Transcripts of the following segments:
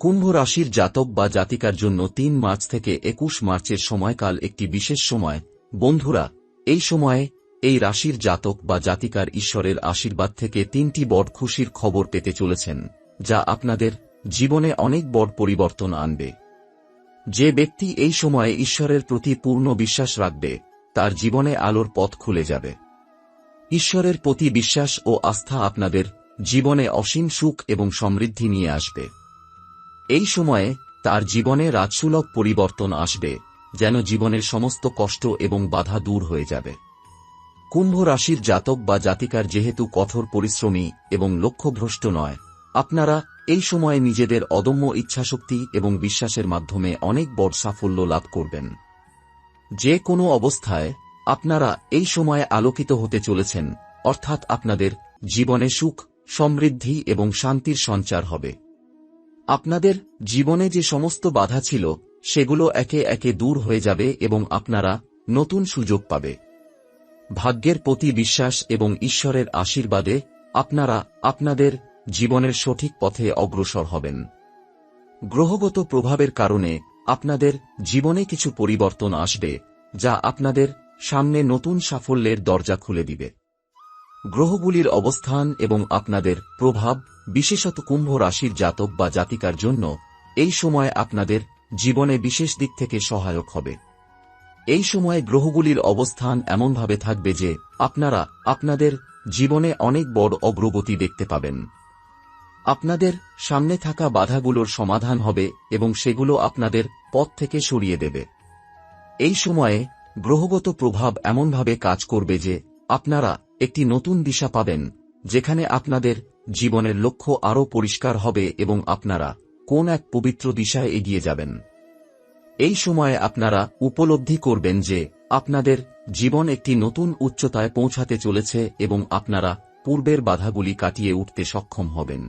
কুম্ভ রাশির জাতক বা জাতিকার জন্য তিন মার্চ থেকে একুশ মার্চের সময়কাল একটি বিশেষ সময়। বন্ধুরা, এই সময়ে এই রাশির জাতক বা জাতিকার ঈশ্বরের আশীর্বাদ থেকে তিনটি বড় খুশির খবর পেতে চলেছেন, যা আপনাদের জীবনে অনেক বড় পরিবর্তন আনবে। যে ব্যক্তি এই সময়ে ঈশ্বরের প্রতি পূর্ণ বিশ্বাস রাখবে, তার জীবনে আলোর পথ খুলে যাবে। ঈশ্বরের প্রতি বিশ্বাস ও আস্থা আপনাদের জীবনে অসীম সুখ এবং সমৃদ্ধি নিয়ে আসবে। এই সময়ে তার জীবনে রাজসুলভ পরিবর্তন আসবে, যেন জীবনের সমস্ত কষ্ট এবং বাধা দূর হয়ে যাবে। কুম্ভ রাশির জাতক বা জাতিকার যেহেতু কঠোর পরিশ্রমী এবং লক্ষ্যভ্রষ্ট নয়, আপনারা এই সময়ে নিজেদের অদম্য ইচ্ছাশক্তি এবং বিশ্বাসের মাধ্যমে অনেক বড় সাফল্য লাভ করবেন। যে কোনো অবস্থায় আপনারা এই সময়ে আলোকিত হতে চলেছেন, অর্থাৎ আপনাদের জীবনে সুখ, সমৃদ্ধি এবং শান্তির সঞ্চার হবে। আপনাদের জীবনে যে সমস্ত বাধা ছিল, সেগুলো একে একে দূর হয়ে যাবে এবং আপনারা নতুন সুযোগ পাবে। ভাগ্যের প্রতি বিশ্বাস এবং ঈশ্বরের আশীর্বাদে আপনারা আপনাদের জীবনের সঠিক পথে অগ্রসর হবেন। গ্রহগত প্রভাবের কারণে আপনাদের জীবনে কিছু পরিবর্তন আসবে, যা আপনাদের সামনে নতুন সাফল্যের দরজা খুলে দিবে। গ্রহগুলির অবস্থান এবং আপনাদের প্রভাব, বিশেষত কুম্ভ রাশির জাতক বা জাতিকার জন্য, এই সময় আপনাদের জীবনে বিশেষ দিক থেকে সহায়ক হবে। এই সময়ে গ্রহগুলির অবস্থান এমনভাবে থাকবে যে, আপনারা আপনাদের জীবনে অনেক বড় অগ্রগতি দেখতে পাবেন। আপনাদের সামনে থাকা বাধাগুলোর সমাধান হবে এবং সেগুলো আপনাদের পথ থেকে সরিয়ে দেবে। এই সময়ে গ্রহগত প্রভাব এমনভাবে কাজ করবে যে, আপনারা একটি নতুন দিশা পাবেন, যেখানে আপনাদের জীবনের লক্ষ্য আরও পরিষ্কার হবে এবং আপনারা কোন এক পবিত্র দিশায় এগিয়ে যাবেন। এই সময়ে আপনারা উপলব্ধি করবেন যে আপনাদের জীবন একটি নতুন উচ্চতায় পৌঁছাতে চলেছে এবং আপনারা পূর্বের বাধাগুলি কাটিয়ে উঠতে সক্ষম হবেন।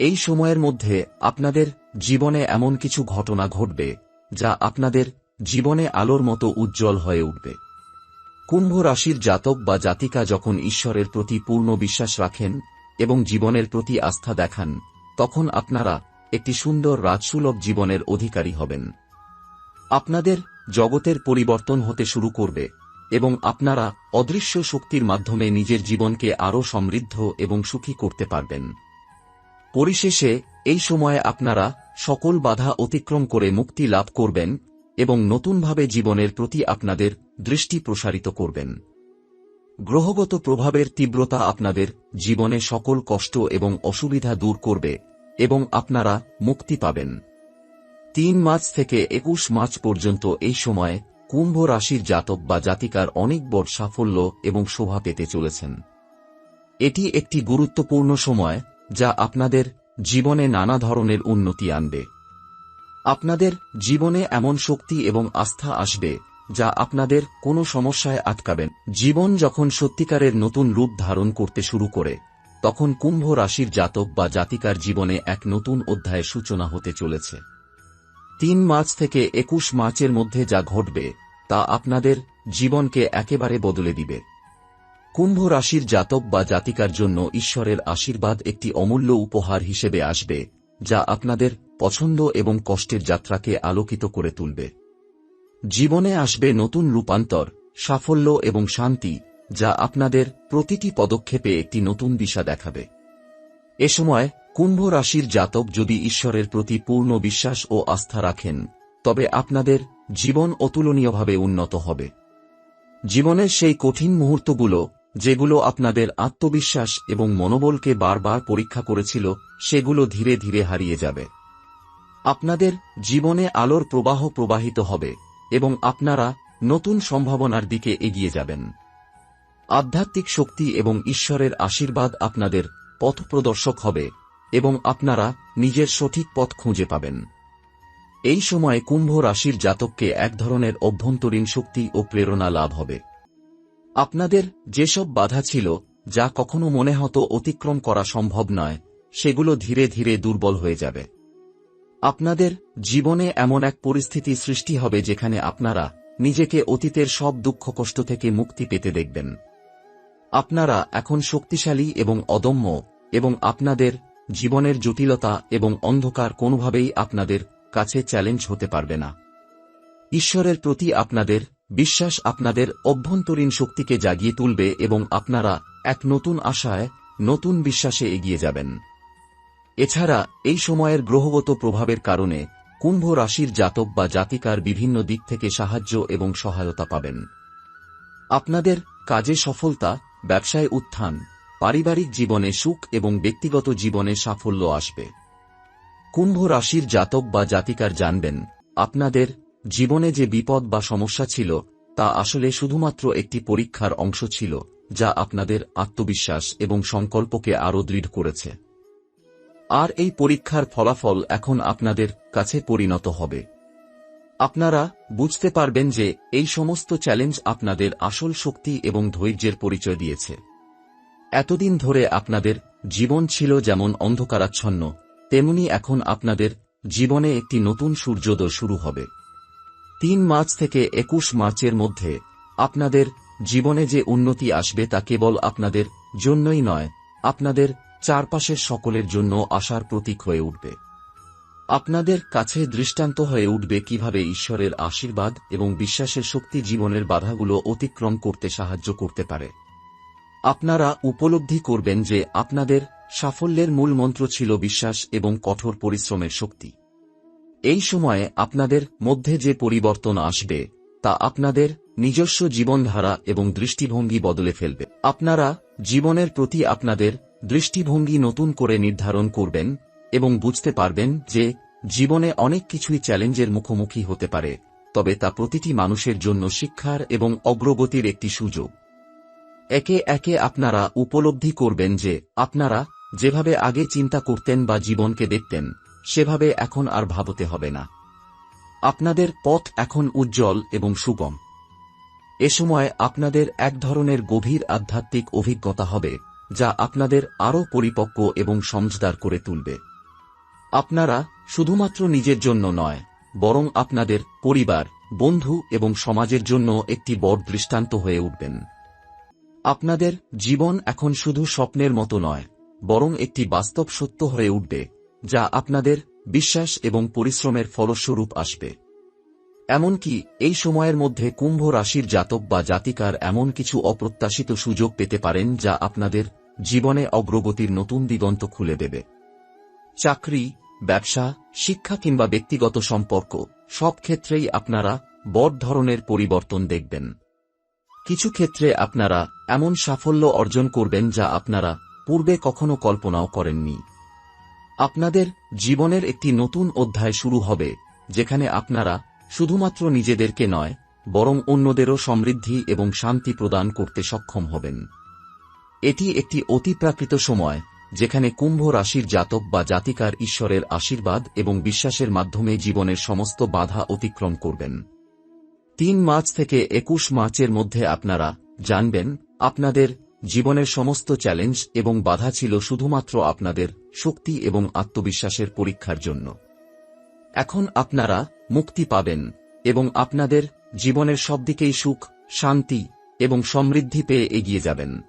এই সময়ের মধ্যে আপনাদের জীবনে এমন কিছু ঘটনা ঘটবে, যা আপনাদের জীবনে আলোর মতো উজ্জ্বল হয়ে উঠবে। কুম্ভ রাশির জাতক বা জাতিকা যখন ঈশ্বরের প্রতি পূর্ণ বিশ্বাস রাখেন এবং জীবনের প্রতি আস্থা দেখান, তখন আপনারা একটি সুন্দর রাজসুলভ জীবনের অধিকারী হবেন। আপনাদের জগতের পরিবর্তন হতে শুরু করবে এবং আপনারা অদৃশ্য শক্তির মাধ্যমে নিজের জীবনকে আরও সমৃদ্ধ এবং সুখী করতে পারবেন। পরিশেষে, এই সময়ে আপনারা সকল বাধা অতিক্রম করে মুক্তি লাভ করবেন এবং নতুনভাবে জীবনের প্রতি আপনাদের দৃষ্টি প্রসারিত করবেন। গ্রহগত প্রভাবের তীব্রতা আপনাদের জীবনে সকল কষ্ট এবং অসুবিধা দূর করবে এবং আপনারা মুক্তি পাবেন। তিন মার্চ থেকে একুশ মার্চ পর্যন্ত এই সময়ে কুম্ভ রাশির জাতক বা জাতিকার অনেক বড় সাফল্য এবং শোভা পেতে চলেছেন। এটি একটি গুরুত্বপূর্ণ সময় যা আপনাদের জীবনে নানা ধরনের উন্নতি আনবে। আপনাদের জীবনে এমন শক্তি এবং আস্থা আসবে যা আপনাদের কোনো সমস্যায় আটকাবেন। জীবন যখন সত্যিকারের নতুন রূপ ধারণ করতে শুরু করে, তখন কুম্ভ রাশির জাতক বা জাতিকার জীবনে এক নতুন অধ্যায়ের সূচনা হতে চলেছে। তিন মার্চ থেকে একুশ মার্চের মধ্যে যা ঘটবে, তা আপনাদের জীবনকে একেবারে বদলে দিবে। কুম্ভ রাশির জাতক বা জাতিকার জন্য ঈশ্বরের আশীর্বাদ একটি অমূল্য উপহার হিসেবে আসবে, যা আপনাদের পছন্দ এবং কষ্টের যাত্রাকে আলোকিত করে তুলবে। জীবনে আসবে নতুন রূপান্তর, সাফল্য এবং শান্তি, যা আপনাদের প্রতিটি পদক্ষেপে একটি নতুন দিশা দেখাবে। এ সময় কুম্ভ রাশির জাতক যদি ঈশ্বরের প্রতি পূর্ণ বিশ্বাস ও আস্থা রাখেন, তবে আপনাদের জীবন অতুলনীয়ভাবে উন্নত হবে। জীবনের সেই কঠিন মুহূর্তগুলো, যেগুলো আপনাদের আত্মবিশ্বাস এবং মনোবলকে বারবার পরীক্ষা করেছিল, সেগুলো ধীরে ধীরে হারিয়ে যাবে। আপনাদের জীবনে আলোর প্রবাহ প্রবাহিত হবে। এবং আপনারা নতুন সম্ভাবনার দিকে এগিয়ে যাবেন। আধ্যাত্মিক শক্তি এবং ঈশ্বরের আশীর্বাদ আপনাদের পথ প্রদর্শক হবে এবং আপনারা নিজের সঠিক পথ খুঁজে পাবেন। এই সময়ে কুম্ভ রাশির জাতককে এক ধরনের অভ্যন্তরীণ শক্তি ও প্রেরণা লাভ হবে। আপনাদের যেসব বাধা ছিল, যা কখনো মনে হতো অতিক্রম করা সম্ভব নয়, সেগুলো ধীরে ধীরে দুর্বল হয়ে যাবে। আপনাদের জীবনে এমন এক পরিস্থিতি সৃষ্টি হবে যেখানে আপনারা নিজেকে অতীতের সব দুঃখ কষ্ট থেকে মুক্তি পেতে দেখবেন। আপনারা এখন শক্তিশালী এবং অদম্য এবং আপনাদের জীবনের জটিলতা এবং অন্ধকার কোনোভাবেই আপনাদের কাছে চ্যালেঞ্জ হতে পারবে না। ঈশ্বরের প্রতি আপনাদের বিশ্বাস আপনাদের অভ্যন্তরীণ শক্তিকে জাগিয়ে তুলবে এবং আপনারা এক নতুন আশায়, নতুন বিশ্বাসে এগিয়ে যাবেন। এছাড়া, এই সময়ের গ্রহগত প্রভাবের কারণে কুম্ভ রাশির জাতক বা জাতিকার বিভিন্ন দিক থেকে সাহায্য এবং সহায়তা পাবেন। আপনাদের কাজে সফলতা, ব্যবসায় উত্থান, পারিবারিক জীবনে সুখ এবং ব্যক্তিগত জীবনে সাফল্য আসবে। কুম্ভ রাশির জাতক বা জাতিকার জানবেন, আপনাদের জীবনে যে বিপদ বা সমস্যা ছিল, তা আসলে শুধুমাত্র একটি পরীক্ষার অংশ ছিল, যা আপনাদের আত্মবিশ্বাস এবং সংকল্পকে আরও দৃঢ় করেছে। আর এই পরীক্ষার ফলাফল এখন আপনাদের কাছে পরিণত হবে। আপনারা বুঝতে পারবেন যে এই সমস্ত চ্যালেঞ্জ আপনাদের আসল শক্তি এবং ধৈর্যের পরিচয় দিয়েছে। এতদিন ধরে আপনাদের জীবন ছিল যেমন অন্ধকারাচ্ছন্ন, তেমনি এখন আপনাদের জীবনে একটি নতুন সূর্যোদয় শুরু হবে। তিন মার্চ থেকে একুশ মার্চের মধ্যে আপনাদের জীবনে যে উন্নতি আসবে তা কেবল আপনাদের জন্যই নয়, আপনাদের চারপাশের সকলের জন্য আশার প্রতীক হয়ে উঠবে। আপনাদের কাছে দৃষ্টান্ত হয়ে উঠবে কীভাবে ঈশ্বরের আশীর্বাদ এবং বিশ্বাসের শক্তি জীবনের বাধাগুলো অতিক্রম করতে সাহায্য করতে পারে। আপনারা উপলব্ধি করবেন যে আপনাদের সাফল্যের মূল মন্ত্র ছিল বিশ্বাস এবং কঠোর পরিশ্রমের শক্তি। এই সময়ে আপনাদের মধ্যে যে পরিবর্তন আসবে, তা আপনাদের নিজস্ব জীবনধারা এবং দৃষ্টিভঙ্গি বদলে ফেলবে। আপনারা জীবনের প্রতি আপনাদের দৃষ্টিভঙ্গি নতুন করে নির্ধারণ করবেন এবং বুঝতে পারবেন যে, জীবনে অনেক কিছুই চ্যালেঞ্জের মুখোমুখি হতে পারে, তবে তা প্রতিটি মানুষের জন্য শিক্ষার এবং অগ্রগতির একটি সুযোগ। একে একে আপনারা উপলব্ধি করবেন যে, আপনারা যেভাবে আগে চিন্তা করতেন বা জীবনকে দেখতেন, সেভাবে এখন আর ভাবতে হবে না। আপনাদের পথ এখন উজ্জ্বল এবং সুগম। এ সময় আপনাদের এক ধরনের গভীর আধ্যাত্মিক অভিজ্ঞতা হবে। যা আপনাদের আরও পরিপক্ক এবং সমঝদার করে তুলবে। আপনারা শুধুমাত্র নিজের জন্য নয়, বরং আপনাদের পরিবার, বন্ধু এবং সমাজের জন্য একটি বড় দৃষ্টান্ত হয়ে উঠবেন। আপনাদের জীবন এখন শুধু স্বপ্নের মতো নয়, বরং একটি বাস্তব সত্য হয়ে উঠবে, যা আপনাদের বিশ্বাস এবং পরিশ্রমের ফলস্বরূপ আসবে। এমনকি এই সময়ের মধ্যে কুম্ভ রাশির জাতক বা জাতিকার এমন কিছু অপ্রত্যাশিত সুযোগ পেতে পারেন যা আপনাদের জীবনে অগ্রগতির নতুন দিগন্ত খুলে দেবে। চাকরি, ব্যবসা, শিক্ষা কিংবা ব্যক্তিগত সম্পর্ক সব ক্ষেত্রেই আপনারা বড় ধরনের পরিবর্তন দেখবেন। কিছু ক্ষেত্রে আপনারা এমন সাফল্য অর্জন করবেন যা আপনারা পূর্বে কখনো কল্পনাও করেননি। আপনাদের জীবনের একটি নতুন অধ্যায় শুরু হবে, যেখানে আপনারা শুধুমাত্র নিজেদেরকে নয়, বরং অন্যদেরও সমৃদ্ধি এবং শান্তি প্রদান করতে সক্ষম হবেন। এটি একটি অতিপ্রাকৃত সময়, যেখানে কুম্ভ রাশির জাতক বা জাতিকার ঈশ্বরের আশীর্বাদ এবং বিশ্বাসের মাধ্যমে জীবনের সমস্ত বাধা অতিক্রম করবেন। তিন মার্চ থেকে একুশ মার্চের মধ্যে আপনারা জানবেন, আপনাদের জীবনের সমস্ত চ্যালেঞ্জ এবং বাধা ছিল শুধুমাত্র আপনাদের শক্তি এবং আত্মবিশ্বাসের পরীক্ষার জন্য। এখন আপনারা মুক্তি পাবেন এবং আপনাদের জীবনের সব দিকেই সুখ, শান্তি এবং সমৃদ্ধি পেয়ে এগিয়ে যাবেন।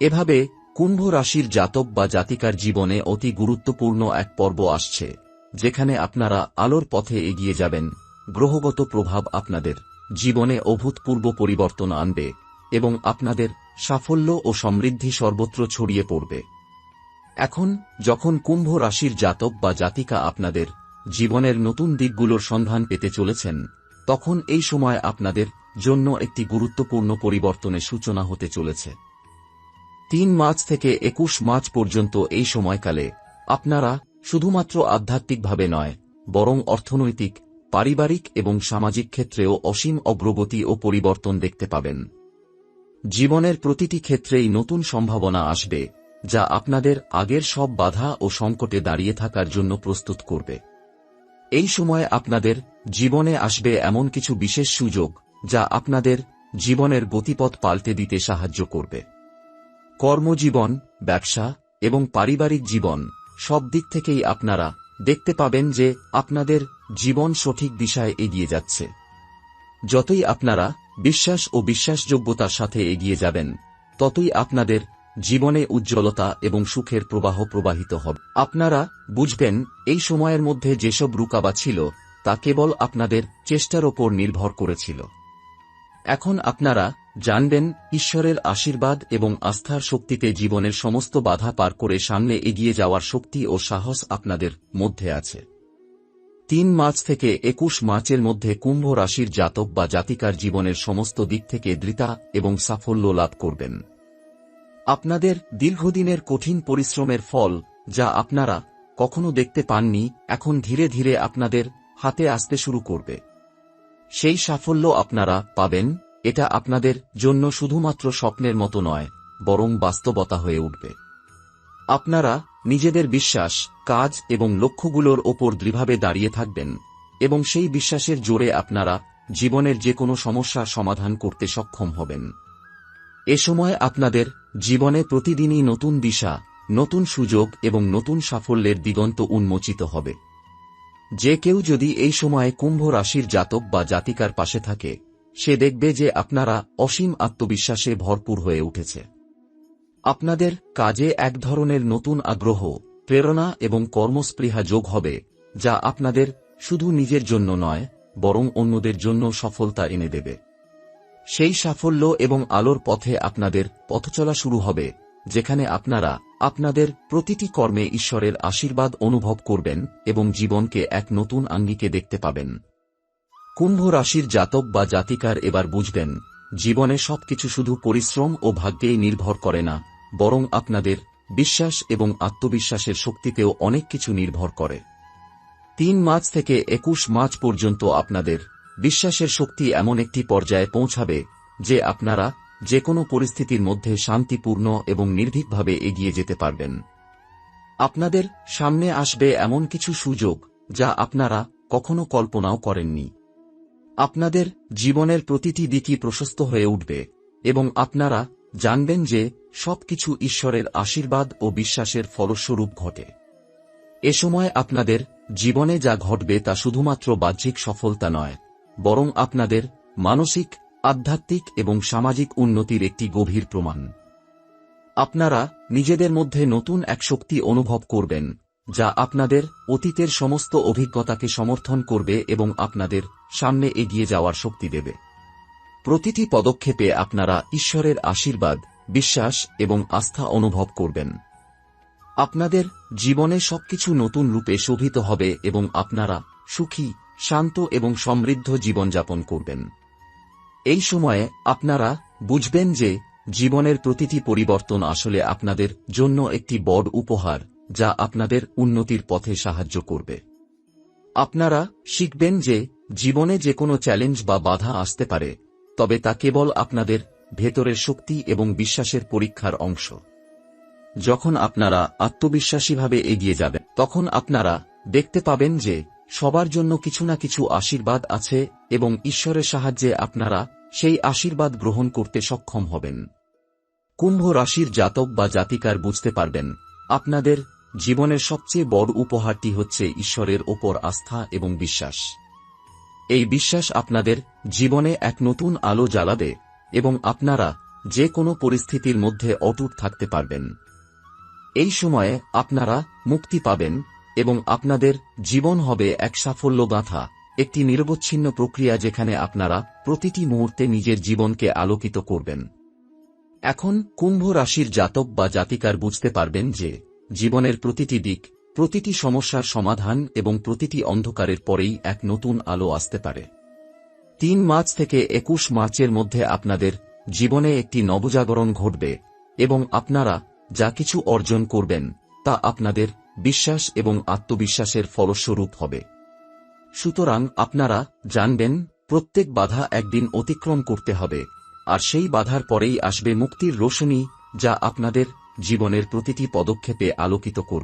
এভাবে কুম্ভ রাশির জাতক বা জাতিকার জীবনে অতি গুরুত্বপূর্ণ এক পর্ব আসছে, যেখানে আপনারা আলোর পথে এগিয়ে যাবেন। গ্রহগত প্রভাব আপনাদের জীবনে অভূতপূর্ব পরিবর্তন আনবে এবং আপনাদের সাফল্য ও সমৃদ্ধি সর্বত্র ছড়িয়ে পড়বে। এখন, যখন কুম্ভ রাশির জাতক বা জাতিকা আপনাদের জীবনের নতুন দিকগুলোর সন্ধান পেতে চলেছেন, তখন এই সময় আপনাদের জন্য একটি গুরুত্বপূর্ণ পরিবর্তনের সূচনা হতে চলেছে। তিন মার্চ থেকে একুশ মার্চ পর্যন্ত এই সময়কালে আপনারা শুধুমাত্র আধ্যাত্মিকভাবে নয়, বরং অর্থনৈতিক, পারিবারিক এবং সামাজিক ক্ষেত্রেও অসীম অগ্রগতি ও পরিবর্তন দেখতে পাবেন। জীবনের প্রতিটি ক্ষেত্রেই নতুন সম্ভাবনা আসবে, যা আপনাদের আগের সব বাধা ও সংকটে দাঁড়িয়ে থাকার জন্য প্রস্তুত করবে। এই সময় আপনাদের জীবনে আসবে এমন কিছু বিশেষ সুযোগ, যা আপনাদের জীবনের গতিপথ পাল্টে দিতে সাহায্য করবে। কর্মজীবন, ব্যবসা এবং পারিবারিক জীবন সব দিক থেকেই আপনারা দেখতে পাবেন যে আপনাদের জীবন সঠিক দিশায় এগিয়ে যাচ্ছে। যতই আপনারা বিশ্বাস ও বিশ্বাসযোগ্যতার সাথে এগিয়ে যাবেন, ততই আপনাদের জীবনে উজ্জ্বলতা এবং সুখের প্রবাহ প্রবাহিত হবে। আপনারা বুঝবেন, এই সময়ের মধ্যে যেসব রুকাবা ছিল, তা কেবল আপনাদের চেষ্টার ওপর নির্ভর করেছিল। এখন আপনারা জানবেন ঈশ্বরের আশীর্বাদ এবং আস্থার শক্তিতে জীবনের সমস্ত বাধা পার করে সামনে এগিয়ে যাওয়ার শক্তি ও সাহস আপনাদের মধ্যে আছে। তিন মার্চ থেকে একুশ মার্চের মধ্যে কুম্ভ রাশির জাতক বা জাতিকার জীবনের সমস্ত দিক থেকে দৃতা এবং সাফল্য লাভ করবেন। আপনাদের দীর্ঘদিনের কঠিন পরিশ্রমের ফল যা আপনারা কখনো দেখতে পাননি, এখন ধীরে ধীরে আপনাদের হাতে আসতে শুরু করবে। সেই সাফল্য আপনারা পাবেন, এটা আপনাদের জন্য শুধুমাত্র স্বপ্নের মতো নয়, বরং বাস্তবতা হয়ে উঠবে। আপনারা নিজেদের বিশ্বাস, কাজ এবং লক্ষ্যগুলোর ওপর দৃঢ়ভাবে দাঁড়িয়ে থাকবেন, এবং সেই বিশ্বাসের জোরে আপনারা জীবনের যে কোনো সমস্যার সমাধান করতে সক্ষম হবেন। এ সময় আপনাদের জীবনে প্রতিদিনই নতুন দিশা, নতুন সুযোগ এবং নতুন সাফল্যের দিগন্ত উন্মোচিত হবে। যে কেউ যদি এই সময়ে কুম্ভ রাশির জাতক বা জাতিকার পাশে থাকে, সে দেখবে যে আপনারা অসীম আত্মবিশ্বাসে ভরপুর হয়ে উঠেছে। আপনাদের কাজে এক ধরনের নতুন আগ্রহ, প্রেরণা এবং কর্মস্পৃহা যোগ হবে, যা আপনাদের শুধু নিজের জন্য নয়, বরং অন্যদের জন্য সফলতা এনে দেবে। সেই সাফল্য এবং আলোর পথে আপনাদের পথচলা শুরু হবে, যেখানে আপনারা আপনাদের প্রতিটি কর্মে ঈশ্বরের আশীর্বাদ অনুভব করবেন এবং জীবনকে এক নতুন আঙ্গিকে দেখতে পাবেন। কুম্ভ রাশির জাতক বা জাতিকার এবার বুঝবেন, জীবনে সবকিছু শুধু পরিশ্রম ও ভাগ্যেই নির্ভর করে না, বরং আপনাদের বিশ্বাস এবং আত্মবিশ্বাসের শক্তিতেও অনেক কিছু নির্ভর করে। তিন মার্চ থেকে একুশ মার্চ পর্যন্ত আপনাদের বিশ্বাসের শক্তি এমন একটি পর্যায়ে পৌঁছাবে, যে আপনারা যে কোনো পরিস্থিতির মধ্যে শান্তিপূর্ণ এবং নির্ভীকভাবে এগিয়ে যেতে পারবেন। আপনাদের সামনে আসবে এমন কিছু সুযোগ যা আপনারা কখনো কল্পনাও করেননি। আপনাদের জীবনের প্রতিটি দিকই প্রশস্ত হয়ে উঠবে এবং আপনারা জানবেন যে সবকিছু ঈশ্বরের আশীর্বাদ ও বিশ্বাসের ফলস্বরূপ ঘটে। এ সময় আপনাদের জীবনে যা ঘটবে তা শুধুমাত্র বাহ্যিক সফলতা নয়, বরং আপনাদের মানসিক আধ্যাত্মিক এবং সামাজিক উন্নতির একটি গভীর প্রমাণ। আপনারা নিজেদের মধ্যে নতুন এক শক্তি অনুভব করবেন, যা আপনাদের অতীতের সমস্ত অভিজ্ঞতাকে সমর্থন করবে এবং আপনাদের সামনে এগিয়ে যাওয়ার শক্তি দেবে। প্রতিটি পদক্ষেপে আপনারা ঈশ্বরের আশীর্বাদ, বিশ্বাস এবং আস্থা অনুভব করবেন। আপনাদের জীবনে সবকিছু নতুন রূপে শোভিত হবে এবং আপনারা সুখী, শান্ত এবং সমৃদ্ধ জীবনযাপন করবেন। এই সময়ে আপনারা বুঝবেন যে জীবনের প্রতিটি পরিবর্তন আসলে আপনাদের জন্য একটি বড় উপহার, যা আপনাদের উন্নতির পথে সাহায্য করবে। আপনারা শিখবেন যে জীবনে যে কোনো চ্যালেঞ্জ বা বাধা আসতে পারে, তবে তা কেবল আপনাদের ভেতরের শক্তি এবং বিশ্বাসের পরীক্ষার অংশ। যখন আপনারা আত্মবিশ্বাসীভাবে এগিয়ে যাবেন, তখন আপনারা দেখতে পাবেন যে সবার জন্য কিছু না কিছু আশীর্বাদ আছে এবং ঈশ্বরের সাহায্যে আপনারা সেই আশীর্বাদ গ্রহণ করতে সক্ষম হবেন। কুম্ভ রাশির জাতক বা জাতিকার বুঝতে পারবেন, আপনাদের জীবনের সবচেয়ে বড় উপহারটি হচ্ছে ঈশ্বরের ওপর আস্থা এবং বিশ্বাস। এই বিশ্বাস আপনাদের জীবনে এক নতুন আলো জ্বালাবে এবং আপনারা যে কোনো পরিস্থিতির মধ্যে অটুট থাকতে পারবেন। এই সময়ে আপনারা মুক্তি পাবেন এবং আপনাদের জীবন হবে এক সাফল্য গাঁথা একটি নিরবচ্ছিন্ন প্রক্রিয়া যেখানে আপনারা প্রতিটি মুহূর্তে নিজের জীবনকে আলোকিত করবেন। এখন কুম্ভ রাশির জাতক বা জাতিকার বুঝতে পারবেন যে, জীবনের প্রতিটি দিক, প্রতিটি সমস্যার সমাধান এবং প্রতিটি অন্ধকারের পরেই এক নতুন আলো আসতে পারে। তিন মার্চ থেকে একুশ মার্চের মধ্যে আপনাদের জীবনে একটি নবজাগরণ ঘটবে এবং আপনারা যা কিছু অর্জন করবেন তা আপনাদের বিশ্বাস এবং আত্মবিশ্বাসের ফলস্বরূপ হবে। সুতরাং আপনারা জানবেন, প্রত্যেক বাধা একদিন অতিক্রম করতে হবে, আর সেই বাধার পরেই আসবে মুক্তির রোশনী যা আপনাদের জীবনের প্রতিটি পদক্ষেপে আলোকিত করবে।